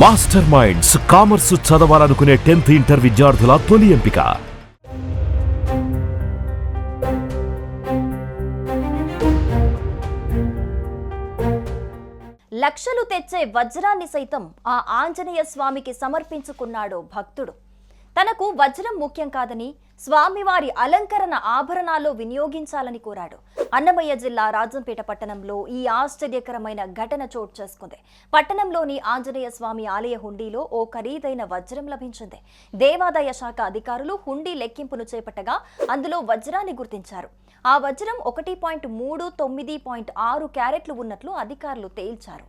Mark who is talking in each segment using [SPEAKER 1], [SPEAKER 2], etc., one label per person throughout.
[SPEAKER 1] Master minds commerce చదవాలనుకునే tenth inter విద్యార్థుల తొలి ఎంపిక.
[SPEAKER 2] లక్షలు తెచ్చే వజ్రాన్ని సైతం ఆ ఆంజనేయ స్వామికి సమర్పించుకున్నాడు భక్తుడు. తనకు వజ్రం ముఖ్యం కాదని స్వామివారి అలంకరణ ఆభరణాల్లో వినియోగించాలని కోరాడు. అన్నమయ్య జిల్లా రాజంపేట పట్టణంలో ఈ ఆశ్చర్యకరమైన ఘటన చోటు చేసుకుంది. పట్టణంలోని ఆంజనేయ స్వామి ఆలయ హుండీలో ఓ ఖరీదైన వజ్రం లభించింది. దేవాదాయ శాఖ అధికారులు హుండీ లెక్కింపును చేపట్టగా అందులో వజ్రాన్ని గుర్తించారు. ఆ వజ్రం ఒకటి పాయింట్ మూడు తొమ్మిది పాయింట్ ఆరు క్యారెట్లు ఉన్నట్లు అధికారులు తేల్చారు.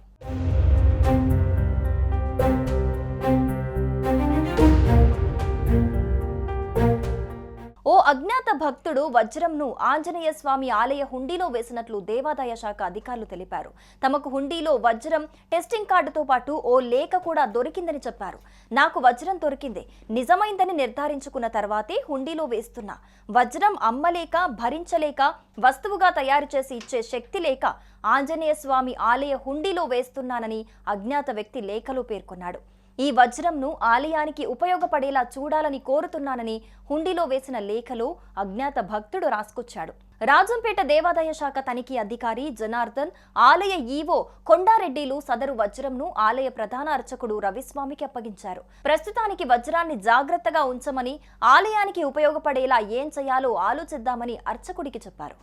[SPEAKER 2] భక్తుడు వజ్రంను ఆంజనేయ స్వామి ఆలయ హుండీలో వేసినట్లు దేవాదాయ శాఖ అధికారులు తెలిపారు. తమకు హుండీలో వజ్రం టెస్టింగ్ కార్డుతో పాటు ఓ లేఖ కూడా దొరికిందని చెప్పారు. నాకు వజ్రం దొరికింది. నిజమైందని నిర్ధారించుకున్న తర్వాతే హుండీలో వేస్తున్నా. వజ్రం అమ్మలేక భరించలేక వస్తువుగా తయారు చేసి ఇచ్చే శక్తి లేక ఆంజనేయ స్వామి ఆలయ హుండీలో వేస్తున్నానని అజ్ఞాత వ్యక్తి లేఖలో పేర్కొన్నాడు. ఈ వజ్రంను ఆలయానికి ఉపయోగపడేలా చూడాలని కోరుతున్నానని హుండీలో వేసిన లేఖలో అజ్ఞాత భక్తుడు రాసుకొచ్చాడు. రాజంపేట దేవాదాయ శాఖ తనిఖీ అధికారి జనార్దన్ ఆలయ ఈవో కొండారెడ్డిలు సదరు వజ్రంను ఆలయ ప్రధాన అర్చకుడు రవిస్వామికి అప్పగించారు. ప్రస్తుతానికి వజ్రాన్ని జాగ్రత్తగా ఉంచమని ఆలయానికి ఉపయోగపడేలా ఏం చేయాలో ఆలోచిద్దామని అర్చకుడికి చెప్పారు.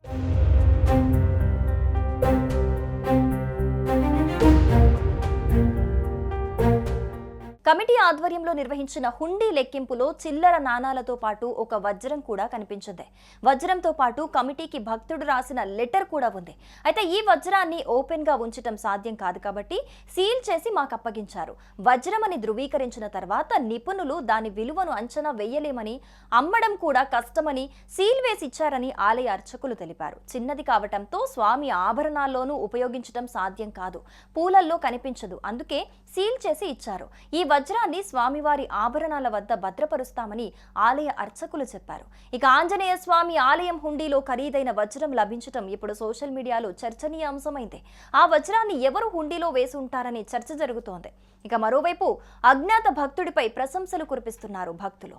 [SPEAKER 2] కమిటీ ఆధ్వర్యంలో నిర్వహించిన హుండీ లెక్కింపులో చిల్లర నాణాలతో పాటు ఒక వజ్రం కూడా కనిపించింది. వజ్రంతో పాటు కమిటీకి భక్తుడు రాసిన లెటర్ కూడా ఉంది. అయితే ఈ వజ్రాన్ని ఓపెన్గా ఉంచటం సాధ్యం కాదు కాబట్టి సీల్ చేసి మాకు అప్పగించారు. వజ్రం అని ధృవీకరించిన తర్వాత నిపుణులు దాని విలువను అంచనా వేయలేమని అమ్మడం కూడా కష్టమని సీల్ వేసి ఇచ్చారని ఆలయ అర్చకులు తెలిపారు. చిన్నది కావటంతో స్వామి ఆభరణాల్లోనూ ఉపయోగించడం సాధ్యం కాదు. పూలల్లో కనిపించదు. అందుకే సీల్ చేసి ఇచ్చారు. ఈ వజ్రాన్ని స్వామివారి ఆభరణాల వద్ద భద్రపరుస్తామని ఆలయ అర్చకులు చెప్పారు. ఇక ఆంజనేయ స్వామి ఆలయం హుండీలో ఖరీదైన వజ్రం లభించటం ఇప్పుడు సోషల్ మీడియాలో చర్చనీయాంశమైంది. ఆ వజ్రాన్ని ఎవరు హుండీలో వేసి ఉంటారని చర్చ జరుగుతోంది. ఇక మరోవైపు అజ్ఞాత భక్తుడిపై ప్రశంసలు కురిపిస్తున్నారు భక్తులు.